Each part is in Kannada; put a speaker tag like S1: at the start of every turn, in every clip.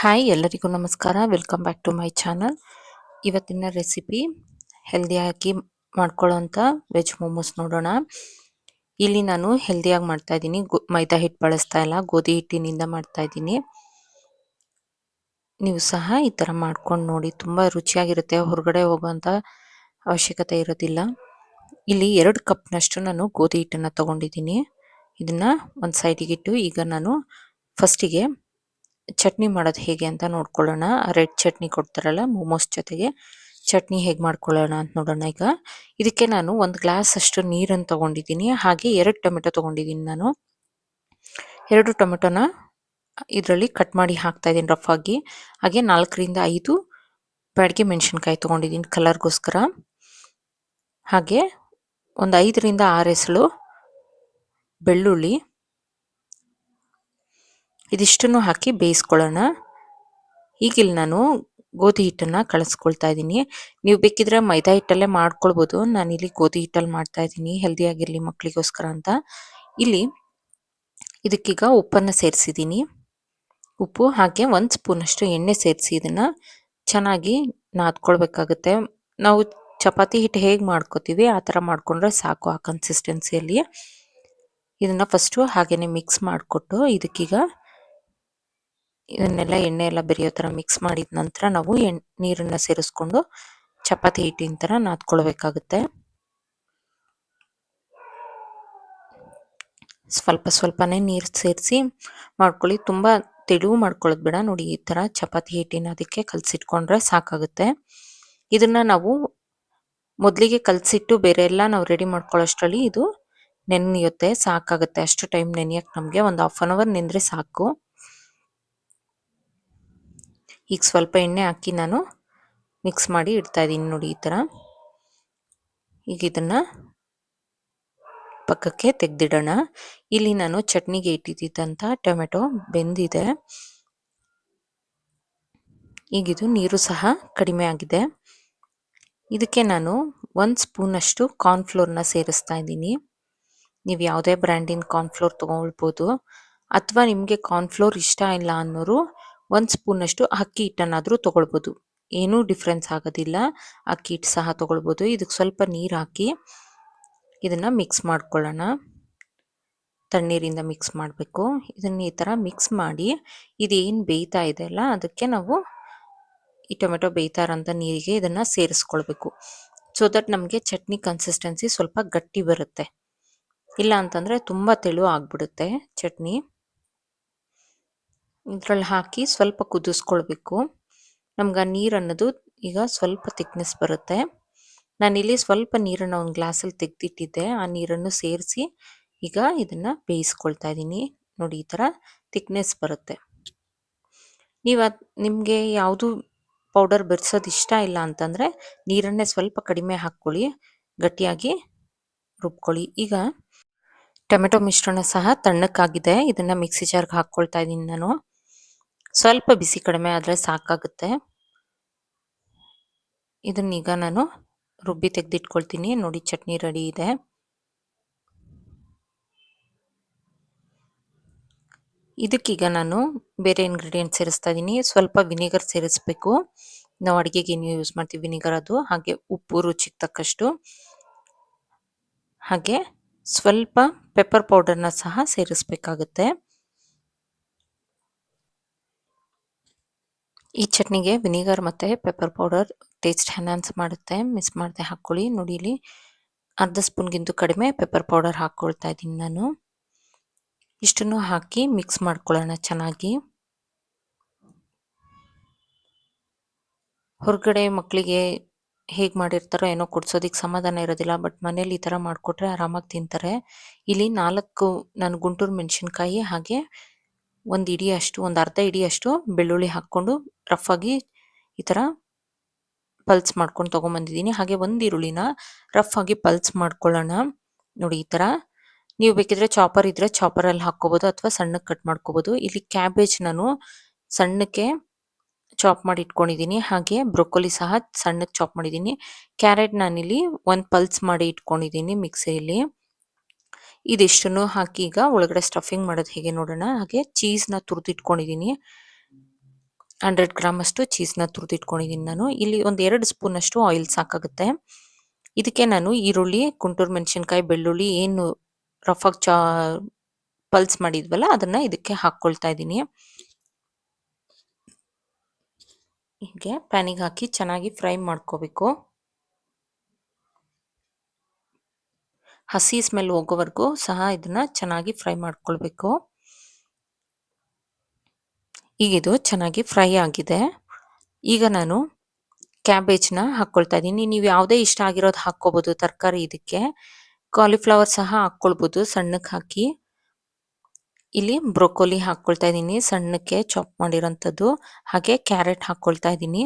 S1: ಹಾಯ್ ಎಲ್ಲರಿಗೂ ನಮಸ್ಕಾರ. Welcome back to my channel ಇವತ್ತಿನ ರೆಸಿಪಿ ಹೆಲ್ದಿಯಾಗಿ ಮಾಡ್ಕೊಳ್ಳೋಂಥ ವೆಜ್ ಮೋಮೋಸ್ ನೋಡೋಣ. ಇಲ್ಲಿ ನಾನು ಹೆಲ್ದಿಯಾಗಿ ಮಾಡ್ತಾ ಇದ್ದೀನಿ. ಮೈದಾ ಹಿಟ್ಟು ಬಳಸ್ತಾ ಇಲ್ಲ. ಗೋಧಿ ಹಿಟ್ಟಿನಿಂದ ಮಾಡ್ತಾ ಇದ್ದೀನಿ. ನೀವು ಸಹ ಈ ಥರ ಮಾಡ್ಕೊಂಡು ನೋಡಿ. ತುಂಬ ರುಚಿಯಾಗಿರುತ್ತೆ. ಹೊರಗಡೆ ಹೋಗೋಂಥ ಅವಶ್ಯಕತೆ ಇರೋದಿಲ್ಲ. ಇಲ್ಲಿ ಎರಡು ಕಪ್ನಷ್ಟು ನಾನು ಗೋಧಿ ಹಿಟ್ಟನ್ನು ತಗೊಂಡಿದ್ದೀನಿ. ಇದನ್ನು ಒಂದು ಸೈಡಿಗಿಟ್ಟು ಈಗ ನಾನು ಫಸ್ಟಿಗೆ ಚಟ್ನಿ ಮಾಡೋದು ಹೇಗೆ ಅಂತ ನೋಡ್ಕೊಳ್ಳೋಣ. ರೆಡ್ ಚಟ್ನಿ ಕೊಡ್ತಾರಲ್ಲ ಮೋಮೋಸ್ ಜೊತೆಗೆ. ಚಟ್ನಿ ಹೇಗೆ ಮಾಡ್ಕೊಳ್ಳೋಣ ಅಂತ ನೋಡೋಣ ಈಗ. ಇದಕ್ಕೆ ನಾನು ಒಂದು ಗ್ಲಾಸ್ ಅಷ್ಟು ನೀರನ್ನು ತಗೊಂಡಿದ್ದೀನಿ. ಹಾಗೆ ಎರಡು ಟೊಮೆಟೊ ತಗೊಂಡಿದ್ದೀನಿ ನಾನು. ಎರಡು ಟೊಮೆಟೊನ ಇದರಲ್ಲಿ ಕಟ್ ಮಾಡಿ ಹಾಕ್ತಾ ಇದ್ದೀನಿ ರಫ್ ಆಗಿ. ಹಾಗೆ ನಾಲ್ಕರಿಂದ ಐದು ಬ್ಯಾಡಿಗೆ ಮೆಣಸಿನ್ಕಾಯಿ ತೊಗೊಂಡಿದ್ದೀನಿ ಕಲರ್ಗೋಸ್ಕರ. ಹಾಗೆ ಒಂದು ಐದರಿಂದ ಆರು ಎಸಳು ಬೆಳ್ಳುಳ್ಳಿ. ಇದಿಷ್ಟನ್ನು ಹಾಕಿ ಬೇಯಿಸ್ಕೊಳ್ಳೋಣ. ಈಗಿಲ್ಲಿ ನಾನು ಗೋಧಿ ಹಿಟ್ಟನ್ನು ಕಳಿಸ್ಕೊಳ್ತಾ ಇದ್ದೀನಿ. ನೀವು ಬೇಕಿದ್ರೆ ಮೈದಾ ಹಿಟ್ಟಲ್ಲೇ ಮಾಡ್ಕೊಳ್ಬೋದು. ನಾನಿಲ್ಲಿ ಗೋಧಿ ಹಿಟ್ಟಲ್ಲಿ ಮಾಡ್ತಾ ಇದ್ದೀನಿ. ಹೆಲ್ದಿಯಾಗಿರಲಿ ಮಕ್ಕಳಿಗೋಸ್ಕರ ಅಂತ. ಇಲ್ಲಿ ಇದಕ್ಕೀಗ ಉಪ್ಪನ್ನು ಸೇರಿಸಿದ್ದೀನಿ. ಉಪ್ಪು ಹಾಗೆ ಒಂದು ಸ್ಪೂನಷ್ಟು ಎಣ್ಣೆ ಸೇರಿಸಿ ಇದನ್ನು ಚೆನ್ನಾಗಿ ನಾದ್ಕೊಳ್ಬೇಕಾಗುತ್ತೆ. ನಾವು ಚಪಾತಿ ಹಿಟ್ಟು ಹೇಗೆ ಮಾಡ್ಕೋತೀವಿ ಆ ಥರ ಮಾಡಿಕೊಂಡ್ರೆ ಸಾಕು ಆ ಕನ್ಸಿಸ್ಟೆನ್ಸಿಯಲ್ಲಿ ಇದನ್ನು ಫಸ್ಟು ಹಾಗೆಯೇ ಮಿಕ್ಸ್ ಮಾಡಿಕೊಟ್ಟು ಇದಕ್ಕೀಗ ಇದನ್ನೆಲ್ಲ ಎಣ್ಣೆ ಎಲ್ಲ ಬೆರೆಯೋ ಥರ ಮಿಕ್ಸ್ ಮಾಡಿದ ನಂತರ ನಾವು ಎಣ್ಣೆ ನೀರನ್ನು ಸೇರಿಸ್ಕೊಂಡು ಚಪಾತಿ ಹಿಟ್ಟಿನ ಥರ ನಾದ್ಕೊಳ್ಬೇಕಾಗುತ್ತೆ. ಸ್ವಲ್ಪ ಸ್ವಲ್ಪನೇ ನೀರು ಸೇರಿಸಿ ಮಾಡ್ಕೊಳ್ಳಿ. ತುಂಬ ತೆಳು ಮಾಡ್ಕೊಳ್ಳೋದು ಬೇಡ. ನೋಡಿ ಈ ಥರ ಚಪಾತಿ ಹಿಟ್ಟಿನ ಅದಕ್ಕೆ ಕಲಸಿಟ್ಕೊಂಡ್ರೆ ಸಾಕಾಗುತ್ತೆ. ಇದನ್ನ ನಾವು ಮೊದಲಿಗೆ ಕಲಸಿಟ್ಟು ಬೇರೆ ಎಲ್ಲ ನಾವು ರೆಡಿ ಮಾಡ್ಕೊಳ್ಳೋಷ್ಟರಲ್ಲಿ ಇದು ನೆನೆಯುತ್ತೆ ಸಾಕಾಗುತ್ತೆ. ಅಷ್ಟು ಟೈಮ್ ನೆನೆಯಕ್ಕೆ ನಮಗೆ ಒಂದು ಹಾಫ್ ಅನ್ ಅವರ್ ನೆಂದರೆ ಸಾಕು. ಈಗ ಸ್ವಲ್ಪ ಎಣ್ಣೆ ಹಾಕಿ ನಾನು ಮಿಕ್ಸ್ ಮಾಡಿ ಇಡ್ತಾ ಇದ್ದೀನಿ ನೋಡಿ ಈ ಥರ. ಈಗ ಇದನ್ನು ಪಕ್ಕಕ್ಕೆ ತೆಗೆದಿಡೋಣ. ಇಲ್ಲಿ ನಾನು ಚಟ್ನಿಗೆ ಇಟ್ಟಿದ್ದಂಥ ಟೊಮೆಟೊ ಬೆಂದಿದೆ. ಈಗಿದು ನೀರು ಸಹ ಕಡಿಮೆ ಆಗಿದೆ. ಇದಕ್ಕೆ ನಾನು ಒಂದು ಸ್ಪೂನಷ್ಟು ಕಾರ್ನ್ಫ್ಲೋರ್ನ ಸೇರಿಸ್ತಾ ಇದ್ದೀನಿ. ನೀವು ಯಾವುದೇ ಬ್ರ್ಯಾಂಡಿನ ಕಾರ್ನ್ಫ್ಲೋರ್ ತೊಗೊಳ್ಬೋದು. ಅಥವಾ ನಿಮಗೆ ಕಾರ್ನ್ಫ್ಲೋರ್ ಇಷ್ಟ ಇಲ್ಲ ಅನ್ನೋರು ಒಂದು ಸ್ಪೂನಷ್ಟು ಅಕ್ಕಿ ಹಿಟ್ಟನ್ನಾದರೂ ತೊಗೊಳ್ಬೋದು. ಏನೂ ಡಿಫ್ರೆನ್ಸ್ ಆಗೋದಿಲ್ಲ. ಅಕ್ಕಿ ಹಿಟ್ಟು ಸಹ ತೊಗೊಳ್ಬೋದು. ಇದಕ್ಕೆ ಸ್ವಲ್ಪ ನೀರು ಹಾಕಿ ಇದನ್ನು ಮಿಕ್ಸ್ ಮಾಡ್ಕೊಳ್ಳೋಣ. ತಣ್ಣೀರಿಂದ ಮಿಕ್ಸ್ ಮಾಡಬೇಕು. ಇದನ್ನು ಈ ಥರ ಮಿಕ್ಸ್ ಮಾಡಿ ಇದೇನು ಬೇಯ್ತಾ ಇದೆ ಅಲ್ಲ, ಅದಕ್ಕೆ ನಾವು ಈ ಟೊಮೆಟೊ ಬೇಯ್ತಾ ಇರೋಂಥ ನೀರಿಗೆ ಇದನ್ನು ಸೇರಿಸ್ಕೊಳ್ಬೇಕು. ಸೊ ದಟ್ ನಮಗೆ ಚಟ್ನಿ ಕನ್ಸಿಸ್ಟೆನ್ಸಿ ಸ್ವಲ್ಪ ಗಟ್ಟಿ ಬರುತ್ತೆ. ಇಲ್ಲ ಅಂತಂದರೆ ತುಂಬ ತೆಳು ಆಗಿಬಿಡುತ್ತೆ ಚಟ್ನಿ. ಇದ್ರಲ್ಲಿ ಹಾಕಿ ಸ್ವಲ್ಪ ಕುದಿಸ್ಕೊಳ್ಬೇಕು. ನಮ್ಗೆ ಆ ನೀರು ಅನ್ನೋದು ಈಗ ಸ್ವಲ್ಪ ತಿಕ್ನೆಸ್ ಬರುತ್ತೆ. ನಾನಿಲ್ಲಿ ಸ್ವಲ್ಪ ನೀರನ್ನು ಒಂದು ಗ್ಲಾಸಲ್ಲಿ ತೆಗೆದಿಟ್ಟಿದ್ದೆ. ಆ ನೀರನ್ನು ಸೇರಿಸಿ ಈಗ ಇದನ್ನು ಬೇಯಿಸ್ಕೊಳ್ತಾ ಇದ್ದೀನಿ. ನೋಡಿ, ಈ ಥರ ತಿಕ್ನೆಸ್ ಬರುತ್ತೆ. ನೀವು ಅದು, ನಿಮಗೆ ಯಾವುದು ಪೌಡರ್ ಬೆರೆಸೋದು ಇಷ್ಟ ಇಲ್ಲ ಅಂತಂದರೆ ನೀರನ್ನೇ ಸ್ವಲ್ಪ ಕಡಿಮೆ ಹಾಕ್ಕೊಳ್ಳಿ. ಗಟ್ಟಿಯಾಗಿ ರುಬ್ಕೊಳ್ಳಿ. ಈಗ ಟೊಮೆಟೊ ಮಿಶ್ರಣ ಸಹ ತಣ್ಣಕ್ಕಾಗಿದೆ. ಇದನ್ನು ಮಿಕ್ಸಿ ಜಾರ್ಗೆ ಹಾಕ್ಕೊಳ್ತಾ ಇದ್ದೀನಿ ನಾನು. ಸ್ವಲ್ಪ ಬಿಸಿ ಕಡಿಮೆ ಆದರೆ ಸಾಕಾಗುತ್ತೆ. ಇದನ್ನೀಗ ನಾನು ರುಬ್ಬಿ ತೆಗೆದಿಟ್ಕೊಳ್ತೀನಿ. ನೋಡಿ ಚಟ್ನಿ ರೆಡಿ ಇದೆ. ಇದಕ್ಕೀಗ ನಾನು ಬೇರೆ ಇಂಗ್ರೀಡಿಯೆಂಟ್ ಸೇರಿಸ್ತಾ ಇದ್ದೀನಿ ಸ್ವಲ್ಪ ವಿನಿಗರ್ ಸೇರಿಸ್ಬೇಕು. ನಾವು ಅಡುಗೆಗೆ ಏನು ಯೂಸ್ ಮಾಡ್ತೀವಿ ವಿನಿಗರ್ ಅದು, ಹಾಗೆ ಉಪ್ಪು ರುಚಿಗೆ ತಕ್ಕಷ್ಟು. ಹಾಗೆ ಸ್ವಲ್ಪ ಪೆಪ್ಪರ್ ಪೌಡರ್ನ ಸಹ ಸೇರಿಸ್ಬೇಕಾಗುತ್ತೆ. ಈ ಚಟ್ನಿಗೆ ವಿನಿಗರ್ ಮತ್ತು ಪೆಪ್ಪರ್ ಪೌಡರ್ ಟೇಸ್ಟ್ ಎನ್ಹಾನ್ಸ್ ಮಾಡುತ್ತೆ. ಮಿಸ್ ಮಾಡದೆ ಹಾಕ್ಕೊಳ್ಳಿ ನೋಡಿ ಇಲ್ಲಿ ಅರ್ಧ ಸ್ಪೂನ್ಗಿಂತ ಕಡಿಮೆ ಪೆಪ್ಪರ್ ಪೌಡರ್ ಹಾಕ್ಕೊಳ್ತಾ ಇದ್ದೀನಿ ನಾನು. ಇಷ್ಟನ್ನು ಹಾಕಿ ಮಿಕ್ಸ್ ಮಾಡ್ಕೊಳ್ಳೋಣ ಚೆನ್ನಾಗಿ. ಹೊರಗಡೆ ಮಕ್ಕಳಿಗೆ ಹೇಗೆ ಮಾಡಿರ್ತಾರೋ ಏನೋ ಕೊಡ್ಸೋದಕ್ಕೆ ಸಮಾಧಾನ ಇರೋದಿಲ್ಲ ಬಟ್ ಮನೇಲಿ ಈ ಥರ ಮಾಡಿಕೊಟ್ರೆ ಆರಾಮಾಗಿ ತಿಂತಾರೆ. ಇಲ್ಲಿ ನಾಲ್ಕು, ನಾನು ಗುಂಟೂರು ಮೆಣಸಿನ್ಕಾಯಿ ಹಾಗೆ ಒಂದು ಇಡಿಯಷ್ಟು ಒಂದು ಅರ್ಧ ಇಡಿಯಷ್ಟು ಬೆಳ್ಳುಳ್ಳಿ ಹಾಕ್ಕೊಂಡು ರಫ್ ಆಗಿ ಈ ಥರ ಪಲ್ಸ್ ಮಾಡ್ಕೊಂಡು ತೊಗೊಂಬಂದಿದ್ದೀನಿ. ಹಾಗೆ ಒಂದು ಈರುಳ್ಳಿನ ರಫ್ ಪಲ್ಸ್ ಮಾಡ್ಕೊಳ್ಳೋಣ. ನೋಡಿ ಈ ಥರ ನೀವು ಬೇಕಿದ್ರೆ ಚಾಪರ್ ಇದ್ರೆ ಚಾಪರಲ್ಲಿ ಹಾಕ್ಕೋಬೋದು ಅಥವಾ ಸಣ್ಣಕ್ಕೆ ಕಟ್ ಮಾಡ್ಕೋಬೋದು. ಇಲ್ಲಿ ಕ್ಯಾಬೇಜ್ ನಾನು ಸಣ್ಣಕ್ಕೆ ಚಾಪ್ ಮಾಡಿ ಇಟ್ಕೊಂಡಿದ್ದೀನಿ ಹಾಗೆ ಬ್ರೊಕೊಲಿ ಸಹ ಸಣ್ಣಕ್ಕೆ ಚಾಪ್ ಮಾಡಿದ್ದೀನಿ. ಕ್ಯಾರೆಟ್ ನಾನಿಲ್ಲಿ ಒಂದು ಪಲ್ಸ್ ಮಾಡಿ ಇಟ್ಕೊಂಡಿದ್ದೀನಿ ಮಿಕ್ಸಿಯಲ್ಲಿ ಇದಿಷ್ಟನ್ನು ಹಾಕಿ ಈಗ ಒಳಗಡೆ ಸ್ಟಫಿಂಗ್ ಮಾಡೋದು ಹೇಗೆ ನೋಡೋಣ? ಹಾಗೆ ಚೀಸ್ನ ತುರಿದಿಟ್ಕೊಂಡಿದ್ದೀನಿ ಹಂಡ್ರೆಡ್ ಗ್ರಾಮ್ ಅಷ್ಟು ಚೀಸ್ನ ತುರಿದಿಟ್ಕೊಂಡಿದ್ದೀನಿ ನಾನು. ಇಲ್ಲಿ ಒಂದು ಎರಡು ಸ್ಪೂನ್ ಅಷ್ಟು ಆಯಿಲ್ ಸಾಕಾಗುತ್ತೆ. ಇದಕ್ಕೆ ನಾನು ಈರುಳ್ಳಿ, ಕುಂಟೂರು ಮೆಣಸಿನ್ಕಾಯಿ, ಬೆಳ್ಳುಳ್ಳಿ, ಏನು ರಫಾಗಿ ಚಾ ಪಲ್ಸ್ ಮಾಡಿದ್ವಲ್ಲ, ಅದನ್ನ ಇದಕ್ಕೆ ಹಾಕ್ಕೊಳ್ತಾ ಇದ್ದೀನಿ ಹೀಗೆ ಪ್ಯಾನಿಗೆ ಹಾಕಿ ಚೆನ್ನಾಗಿ ಫ್ರೈ ಮಾಡ್ಕೋಬೇಕು. ಹಸಿ ಸ್ಮೆಲ್ ಹೋಗೋವರೆಗೂ ಸಹ ಇದನ್ನ ಚೆನ್ನಾಗಿ ಫ್ರೈ ಮಾಡ್ಕೊಳ್ಬೇಕು. ಈಗ ಇದು ಚೆನ್ನಾಗಿ ಫ್ರೈ ಆಗಿದೆ. ಈಗ ನಾನು ಕ್ಯಾಬೇಜ್ನ ಹಾಕ್ಕೊಳ್ತಾ ಇದ್ದೀನಿ. ನೀವು ಯಾವುದೇ ಇಷ್ಟ ಆಗಿರೋದು ಹಾಕ್ಕೋಬೋದು, ತರಕಾರಿ ಇದಕ್ಕೆ. ಕಾಲಿಫ್ಲವರ್ ಸಹ ಹಾಕ್ಕೊಳ್ಬೋದು, ಸಣ್ಣಕ್ಕೆ ಹಾಕಿ. ಇಲ್ಲಿ ಬ್ರೊಕೋಲಿ ಹಾಕ್ಕೊಳ್ತಾ ಇದ್ದೀನಿ. ಸಣ್ಣಕ್ಕೆ ಚಾಪ್ ಮಾಡಿರೋಂಥದ್ದು. ಹಾಗೆ ಕ್ಯಾರೆಟ್ ಹಾಕ್ಕೊಳ್ತಾ ಇದ್ದೀನಿ.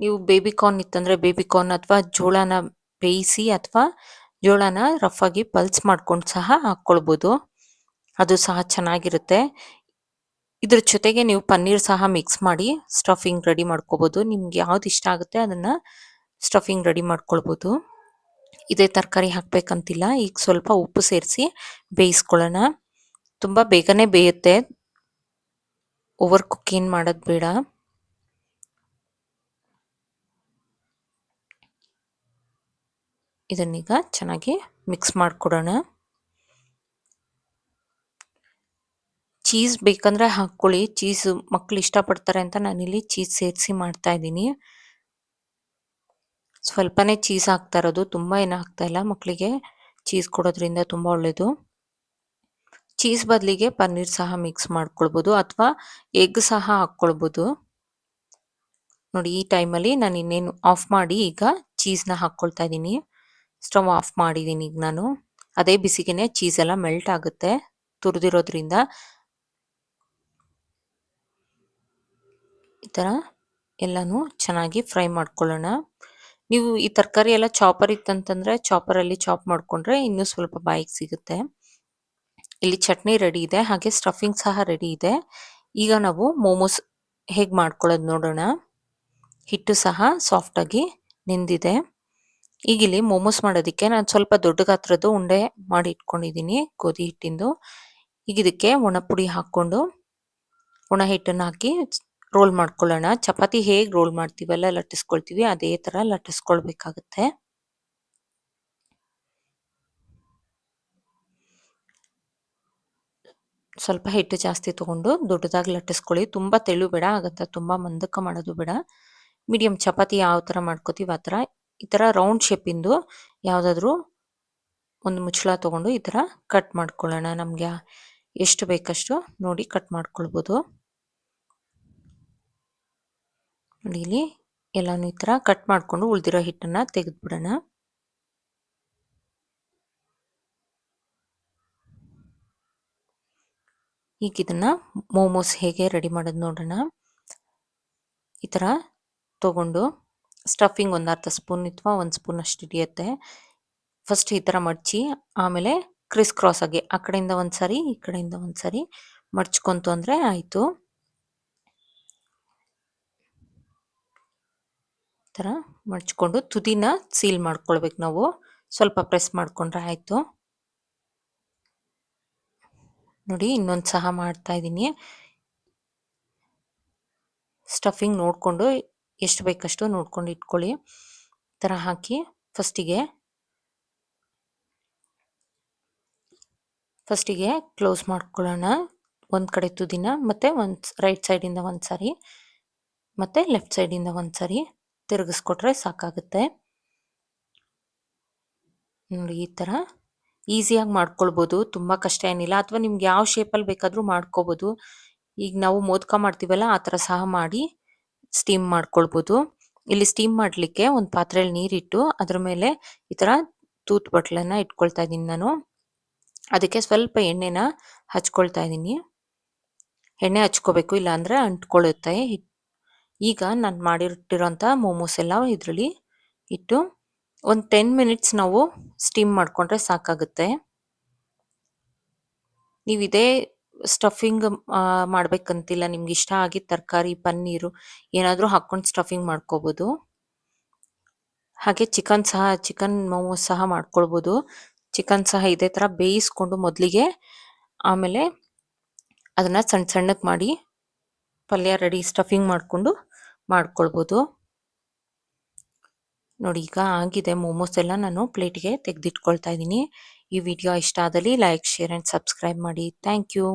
S1: ನೀವು ಬೇಬಿ ಕಾರ್ನ್ ಇತ್ತಂದ್ರೆ ಬೇಬಿ ಕಾರ್ನ್ ಅಥವಾ ಜೋಳನ ಬೇಯಿಸಿ ಅಥವಾ ಜೋಳನ ರಫ್ ಆಗಿ ಪಲ್ಸ್ ಮಾಡ್ಕೊಂಡು ಸಹ ಹಾಕ್ಕೊಳ್ಬೋದು ಅದು ಸಹ ಚೆನ್ನಾಗಿರುತ್ತೆ. ಇದ್ರ ಜೊತೆಗೆ ನೀವು ಪನ್ನೀರ್ ಸಹ ಮಿಕ್ಸ್ ಮಾಡಿ ಸ್ಟಫಿಂಗ್ ರೆಡಿ ಮಾಡ್ಕೋಬೋದು. ನಿಮ್ಗೆ ಯಾವ್ದು ಇಷ್ಟ ಆಗುತ್ತೆ ಅದನ್ನ ಸ್ಟಫಿಂಗ್ ರೆಡಿ ಮಾಡ್ಕೊಳ್ಬೋದು. ಇದೇ ತರಕಾರಿ ಹಾಕ್ಬೇಕಂತಿಲ್ಲ, ಈಗ ಸ್ವಲ್ಪ ಉಪ್ಪು ಸೇರಿಸಿ ಬೇಯಿಸ್ಕೊಳ್ಳೋಣ. ತುಂಬ ಬೇಗನೆ ಬೇಯುತ್ತೆ. ಓವರ್ ಕುಕ್ ಏನು ಮಾಡೋದು ಬೇಡ. ಇದನ್ನೀಗ ಚೆನ್ನಾಗಿ ಮಿಕ್ಸ್ ಮಾಡಿಕೊಡೋಣ. ಚೀಸ್ ಬೇಕಂದ್ರೆ ಹಾಕ್ಕೊಳ್ಳಿ. ಚೀಸ್ ಮಕ್ಕಳು ಇಷ್ಟಪಡ್ತಾರೆ ಅಂತ ನಾನಿಲ್ಲಿ ಚೀಸ್ ಸೇರಿಸಿ ಮಾಡ್ತಾ ಇದ್ದೀನಿ. ಸ್ವಲ್ಪನೇ ಚೀಸ್ ಹಾಕ್ತಾ ಇರೋದು. ತುಂಬ ಏನು ಹಾಕ್ತಾ ಇಲ್ಲ. ಮಕ್ಕಳಿಗೆ ಚೀಸ್ ಕೊಡೋದ್ರಿಂದ ತುಂಬ ಒಳ್ಳೆಯದು ಚೀಸ್ ಬದಲಿಗೆ ಪನ್ನೀರ್ ಸಹ ಮಿಕ್ಸ್ ಮಾಡ್ಕೊಳ್ಬೋದು ಅಥವಾ ಎಗ್ ಸಹ ಹಾಕ್ಕೊಳ್ಬೋದು. ನೋಡಿ ಈ ಟೈಮಲ್ಲಿ ನಾನು ಇನ್ನೇನು ಆಫ್ ಮಾಡಿ ಈಗ ಚೀಸ್ನ ಹಾಕ್ಕೊಳ್ತಾ ಇದ್ದೀನಿ. ಸ್ಟವ್ ಆಫ್ ಮಾಡಿದ್ದೀನಿ ಈಗ ನಾನು. ಅದೇ ಬಿಸಿಗೆನೆ ಚೀಸ್ ಎಲ್ಲ ಮೆಲ್ಟ್ ಆಗುತ್ತೆ. ತುರಿದಿರೋದ್ರಿಂದ ಈ ಥರ ಎಲ್ಲನೂ ಚೆನ್ನಾಗಿ ಫ್ರೈ ಮಾಡ್ಕೊಳ್ಳೋಣ. ನೀವು ಈ ತರಕಾರಿ ಎಲ್ಲ ಚಾಪರ್ ಇತ್ತಂತಂದ್ರೆ ಚಾಪರಲ್ಲಿ ಚಾಪ್ ಮಾಡಿಕೊಂಡ್ರೆ ಇನ್ನೂ ಸ್ವಲ್ಪ ಬಾಯಿಗೆ ಸಿಗುತ್ತೆ. ಇಲ್ಲಿ ಚಟ್ನಿ ರೆಡಿ ಇದೆ, ಹಾಗೆ ಸ್ಟಫಿಂಗ್ ಸಹ ರೆಡಿ ಇದೆ. ಈಗ ನಾವು ಮೋಮೋಸ್ ಹೇಗೆ ಮಾಡ್ಕೊಳ್ಳೋದು ನೋಡೋಣ. ಹಿಟ್ಟು ಸಹ ಸಾಫ್ಟಾಗಿ ನೆಂದಿದೆ. ಈಗ ಇಲ್ಲಿ ಮೋಮೋಸ್ ಮಾಡೋದಕ್ಕೆ ನಾನು ಸ್ವಲ್ಪ ದೊಡ್ಡ ಗಾತ್ರದ್ದು ಉಂಡೆ ಮಾಡಿ ಇಟ್ಕೊಂಡಿದ್ದೀನಿ, ಗೋಧಿ ಹಿಟ್ಟಿಂದು. ಈಗ ಇದಕ್ಕೆ ಒಣ ಪುಡಿ ಹಾಕ್ಕೊಂಡು ಒಣ ಹಿಟ್ಟನ್ನು ಹಾಕಿ ರೋಲ್ ಮಾಡ್ಕೊಳ್ಳೋಣ. ಚಪಾತಿ ಹೇಗೆ ರೋಲ್ ಮಾಡ್ತೀವಲ್ಲ ಲಟ್ಟಿಸ್ಕೊಳ್ತೀವಿ, ಅದೇ ಥರ ಲಟ್ಟಿಸ್ಕೊಳ್ಬೇಕಾಗತ್ತೆ. ಸ್ವಲ್ಪ ಹಿಟ್ಟು ಜಾಸ್ತಿ ತಗೊಂಡು ದೊಡ್ಡದಾಗಿ ಲಟ್ಟಿಸ್ಕೊಳ್ಳಿ. ತುಂಬ ತೆಳು ಬೇಡ, ಆಗುತ್ತೆ. ತುಂಬ ಮಂದಕ್ಕೆ ಮಾಡೋದು ಬೇಡ. ಮೀಡಿಯಂ ಚಪಾತಿ ಯಾವ ಥರ ಮಾಡ್ಕೋತೀವಿ ಆ ಥರ ಈ ಥರ ರೌಂಡ್ ಶೇಪಿಂದು ಯಾವುದಾದ್ರೂ ಒಂದು ಮುಚ್ಚಳ ತೊಗೊಂಡು ಈ ಥರ ಕಟ್ ಮಾಡ್ಕೊಳ್ಳೋಣ. ನಮಗೆ ಎಷ್ಟು ಬೇಕಷ್ಟು ನೋಡಿ ಕಟ್ ಮಾಡ್ಕೊಳ್ಬೋದು. ನೋಡಿ ಇಲ್ಲಿ ಎಲ್ಲಾನು ಈ ಥರ ಕಟ್ ಮಾಡಿಕೊಂಡು ಉಳಿದಿರೋ ಹಿಟ್ಟನ್ನು ತೆಗೆದುಬಿಡೋಣ. ಈಗ ಇದನ್ನು ಮೋಮೋಸ್ ಹೇಗೆ ರೆಡಿ ಮಾಡೋದು ನೋಡೋಣ. ಈ ಥರ ತಗೊಂಡು ಸ್ಟಫಿಂಗ್ ಒಂದು ಅರ್ಧ ಸ್ಪೂನ್ ಅಥವಾ ಒಂದು ಸ್ಪೂನ್ ಅಷ್ಟು ಹಿಡಿಯುತ್ತೆ. ಫಸ್ಟ್ ಈ ಥರ ಮಡಚಿ, ಆಮೇಲೆ ಕ್ರಿಸ್ ಕ್ರಾಸ್ ಆಗಿ ಆ ಕಡೆಯಿಂದ ಒಂದು ಸಾರಿ, ಈ ಕಡೆಯಿಂದ ಒಂದು ಸಾರಿ ಮಡ್ಚ್ಕೊಂತು ಅಂದರೆ ಆಯಿತು. ಥರ ಮಡ್ಚ್ಕೊಂಡು ತುದಿನ ಸೀಲ್ ಮಾಡ್ಕೊಳ್ಬೇಕು ನಾವು. ಸ್ವಲ್ಪ ಪ್ರೆಸ್ ಮಾಡಿಕೊಂಡ್ರೆ ಆಯಿತು. ನೋಡಿ ಇನ್ನೊಂದು ಸಹ ಮಾಡ್ತಾ ಇದ್ದೀನಿ. ಸ್ಟಫಿಂಗ್ ನೋಡಿಕೊಂಡು ಎಷ್ಟು ಬೇಕಷ್ಟು ನೋಡ್ಕೊಂಡು ಇಟ್ಕೊಳ್ಳಿ. ಥರ ಹಾಕಿ ಫಸ್ಟಿಗೆ ಫಸ್ಟಿಗೆ ಕ್ಲೋಸ್ ಮಾಡ್ಕೊಳ್ಳೋಣ. ಒಂದು ಕಡೆ ತುದಿನ ಮತ್ತು ಒಂದು ರೈಟ್ ಸೈಡಿಂದ ಒಂದು ಸಾರಿ ಮತ್ತು ಲೆಫ್ಟ್ ಸೈಡಿಂದ ಒಂದು ಸಾರಿ ತಿರುಗಿಸ್ಕೊಟ್ರೆ ಸಾಕಾಗುತ್ತೆ. ನೋಡಿ ಈ ಥರ ಈಸಿಯಾಗಿ ಮಾಡ್ಕೊಳ್ಬೋದು. ತುಂಬ ಕಷ್ಟ ಏನಿಲ್ಲ. ಅಥವಾ ನಿಮ್ಗೆ ಯಾವ ಶೇಪಲ್ಲಿ ಬೇಕಾದರೂ ಮಾಡ್ಕೋಬೋದು. ಈಗ ನಾವು ಮೋದಕ ಮಾಡ್ತೀವಲ್ಲ, ಆ ಥರ ಸಹ ಮಾಡಿ ಸ್ಟೀಮ್ ಮಾಡ್ಕೊಳ್ಬೋದು. ಇಲ್ಲಿ ಸ್ಟೀಮ್ ಮಾಡಲಿಕ್ಕೆ ಒಂದು ಪಾತ್ರೆಯಲ್ಲಿ ನೀರಿಟ್ಟು ಅದ್ರ ಮೇಲೆ ಈ ಥರ ತೂತ್ ಬಟ್ಲನ್ನ ಇಟ್ಕೊಳ್ತಾ ಇದ್ದೀನಿ ನಾನು. ಅದಕ್ಕೆ ಸ್ವಲ್ಪ ಎಣ್ಣೆನ ಹಚ್ಕೊಳ್ತಾ ಇದ್ದೀನಿ. ಎಣ್ಣೆ ಹಚ್ಕೋಬೇಕು, ಇಲ್ಲಾಂದರೆ ಅಂಟ್ಕೊಳ್ಳುತ್ತೆ ಈಗ ನಾನು ಮಾಡಿಟ್ಟಿರೋಂಥ ಮೋಮೋಸ್ ಎಲ್ಲ ಇದರಲ್ಲಿ ಇಟ್ಟು ಒಂದು ಟೆನ್ ಮಿನಿಟ್ಸ್ ನಾವು ಸ್ಟೀಮ್ ಮಾಡಿಕೊಂಡ್ರೆ ಸಾಕಾಗುತ್ತೆ. ನೀವು ಇದೇ ಸ್ಟಫಿಂಗ್ ಮಾಡ್ಬೇಕಂತಿಲ್ಲ. ನಿಮ್ಗೆ ಇಷ್ಟ ಆಗಿದ್ದ ತರಕಾರಿ, ಪನ್ನೀರು ಏನಾದರೂ ಹಾಕ್ಕೊಂಡು ಸ್ಟಫಿಂಗ್ ಮಾಡ್ಕೋಬೋದು. ಹಾಗೆ ಚಿಕನ್ ಸಹ ಚಿಕನ್ ಮೋಮೋಸ್ ಸಹ ಮಾಡ್ಕೊಳ್ಬೋದು. ಚಿಕನ್ ಸಹ ಇದೇ ಥರ ಬೇಯಿಸ್ಕೊಂಡು ಮೊದಲಿಗೆ ಆಮೇಲೆ ಅದನ್ನು ಸಣ್ಣ ಸಣ್ಣಕ್ಕೆ ಮಾಡಿ ಪಲ್ಯ ರೆಡಿ ಸ್ಟಫಿಂಗ್ ಮಾಡಿಕೊಂಡು ಮಾಡ್ಕೊಳ್ಬೋದು. ನೋಡಿ, ಈಗ ಆಗಿದೆ. ಮೋಮೋಸ್ ಎಲ್ಲ ನಾನು ಪ್ಲೇಟಿಗೆ ತೆಗೆದಿಟ್ಕೊಳ್ತಾ ಇದ್ದೀನಿ. ಈ ವಿಡಿಯೋ ಇಷ್ಟ ಆದಲ್ಲಿ ಲೈಕ್ ಶೇರ್ ಅಂಡ್ ಸಬ್ಸ್ಕ್ರೈಬ್ ಮಾಡಿ. Thank you